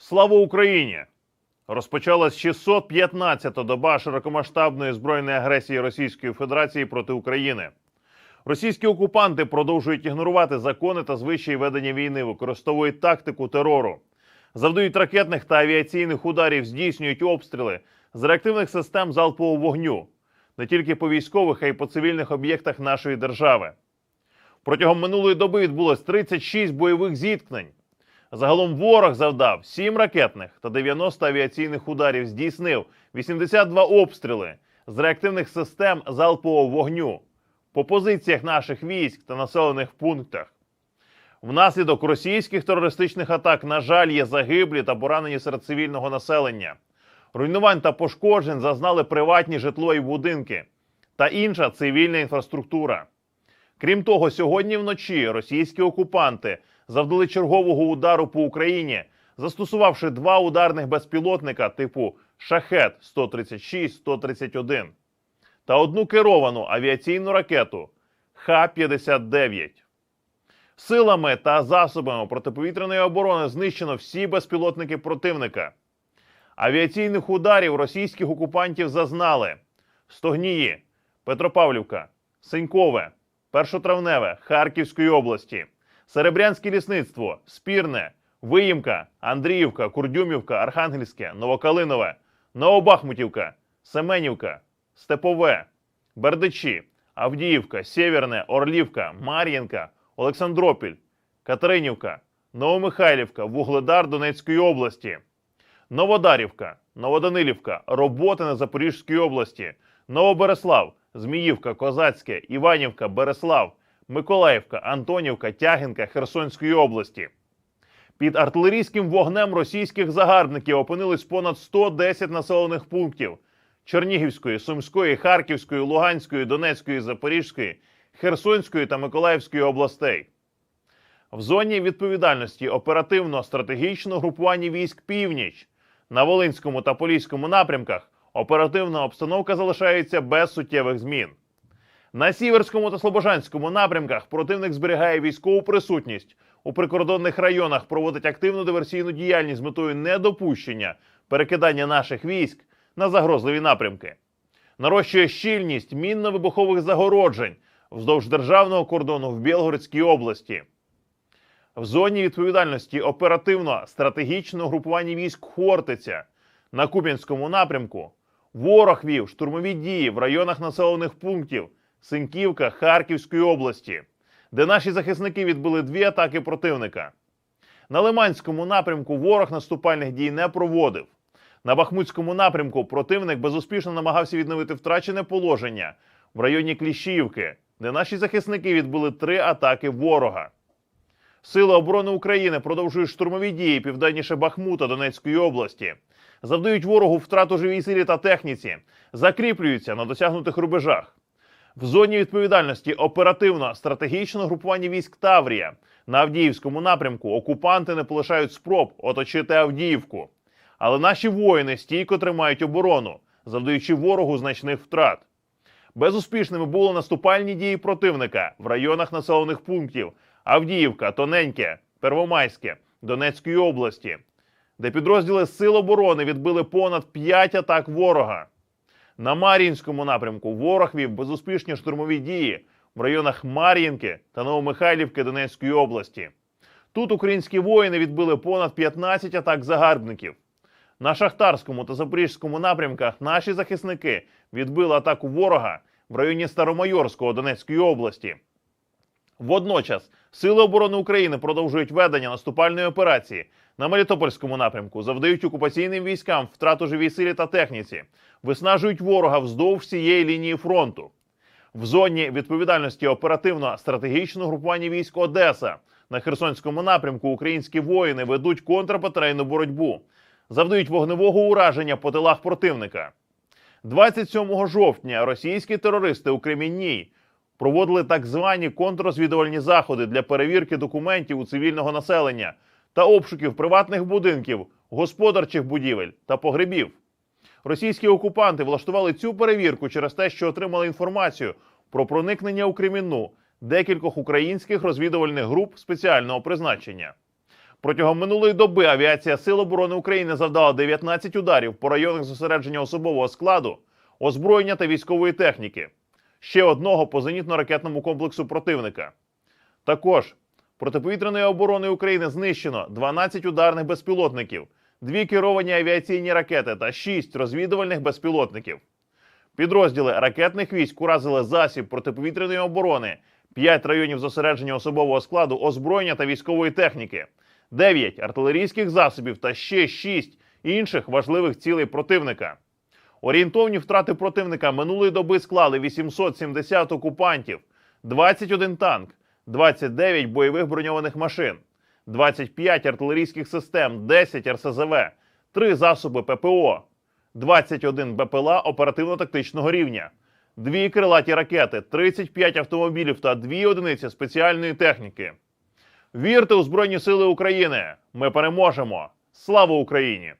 Слава Україні! Розпочалась 615-та доба широкомасштабної збройної агресії Російської Федерації проти України. Російські окупанти продовжують ігнорувати закони та звичаї ведення війни, використовують тактику терору, завдають ракетних та авіаційних ударів, здійснюють обстріли з реактивних систем залпового вогню не тільки по військових, а й по цивільних об'єктах нашої держави. Протягом минулої доби відбулось 36 бойових зіткнень. Загалом ворог завдав 7 ракетних та 90 авіаційних ударів, здійснив 82 обстріли з реактивних систем залпового вогню по позиціях наших військ та населених пунктах. Внаслідок російських терористичних атак, на жаль, є загиблі та поранені серед цивільного населення. Руйнувань та пошкоджень зазнали приватні житло і будинки та інша цивільна інфраструктура. Крім того, сьогодні вночі російські окупанти завдали чергового удару по Україні, застосувавши два ударних безпілотника типу Шахет 136-131 та одну керовану авіаційну ракету Х-59. Силами та засобами протиповітряної оборони знищено всі безпілотники противника. Авіаційних ударів російських окупантів зазнали Стогнії, Петропавлівка, Синькове, Першотравневе Харківської області, Серебрянське лісництво, Спірне, Виїмка, Андріївка, Курдюмівка, Архангельське, Новокалинове, Новобахмутівка, Семенівка, Степове, Бердичі, Авдіївка, Сєвєрне, Орлівка, Мар'їнка, Олександропіль, Катеринівка, Новомихайлівка, Вугледар Донецької області. Новодарівка, Новоданилівка, Роботине Запорізької області, Новобереслав, Зміївка, Козацьке, Іванівка, Береслав, Миколаївка, Антонівка, Тягінка Херсонської області. Під артилерійським вогнем російських загарбників опинились понад 110 населених пунктів Чернігівської, Сумської, Харківської, Луганської, Донецької, Запорізької, Херсонської та Миколаївської областей. В зоні відповідальності оперативно-стратегічного групування військ Північ на Волинському та Поліському напрямках оперативна обстановка залишається без суттєвих змін. На Сіверському та Слобожанському напрямках противник зберігає військову присутність у прикордонних районах, проводить активну диверсійну діяльність з метою недопущення перекидання наших військ на загрозливі напрямки. Нарощує щільність мінно-вибухових загороджень вздовж державного кордону в Білгородській області. В зоні відповідальності оперативно-стратегічного групування військ Хортиця на Куп'янському напрямку ворог вів штурмові дії в районах населених пунктів Синьківка Харківської області, де наші захисники відбили дві атаки противника. На Лиманському напрямку ворог наступальних дій не проводив. На Бахмутському напрямку противник безуспішно намагався відновити втрачене положення в районі Кліщіївки, де наші захисники відбили три атаки ворога. Сили оборони України продовжують штурмові дії південніше Бахмута Донецької області, завдають ворогу втрату живій силі та техніці, закріплюються на досягнутих рубежах. В зоні відповідальності оперативно-стратегічного групування військ Таврія на Авдіївському напрямку окупанти не полишають спроб оточити Авдіївку. Але наші воїни стійко тримають оборону, завдаючи ворогу значних втрат. Безуспішними були наступальні дії противника в районах населених пунктів Авдіївка, Тоненьке, Первомайське, Донецької області, де підрозділи Сил оборони відбили понад 5 атак ворога. На Мар'їнському напрямку ворог вів безуспішні штурмові дії в районах Мар'їнки та Новомихайлівки Донецької області. Тут українські воїни відбили понад 15 атак загарбників. На Шахтарському та Запорізькому напрямках наші захисники відбили атаку ворога в районі Старомайорського Донецької області. Водночас Сили оборони України продовжують ведення наступальної операції на Мелітопольському напрямку, завдають окупаційним військам втрату живій силі та техніці, виснажують ворога вздовж всієї лінії фронту. В зоні відповідальності оперативно-стратегічного групування військ Одеса на Херсонському напрямку українські воїни ведуть контрбатарейну боротьбу, завдають вогневого ураження по тилах противника. 27 жовтня російські терористи у Кремінній проводили так звані контррозвідувальні заходи для перевірки документів у цивільного населення та обшуків приватних будинків, господарчих будівель та погребів. Російські окупанти влаштували цю перевірку через те, що отримали інформацію про проникнення у Кремінну декількох українських розвідувальних груп спеціального призначення. Протягом минулої доби авіація Сил оборони України завдала 19 ударів по районах зосередження особового складу, озброєння та військової техніки, ще одного по зенітно-ракетному комплексу противника. Також протиповітряною обороною України знищено 12 ударних безпілотників, дві керовані авіаційні ракети та 6 розвідувальних безпілотників. Підрозділи ракетних військ уразили засіб протиповітряної оборони, 5 районів зосередження особового складу, озброєння та військової техніки, 9 артилерійських засобів та ще 6 інших важливих цілей противника. Орієнтовні втрати противника минулої доби склали 870 окупантів, 21 танк, 29 бойових броньованих машин, 25 артилерійських систем, 10 РСЗВ, 3 засоби ППО, 21 БПЛА оперативно-тактичного рівня, 2 крилаті ракети, 35 автомобілів та 2 одиниці спеціальної техніки. Вірте у Збройні Сили України! Ми переможемо! Слава Україні!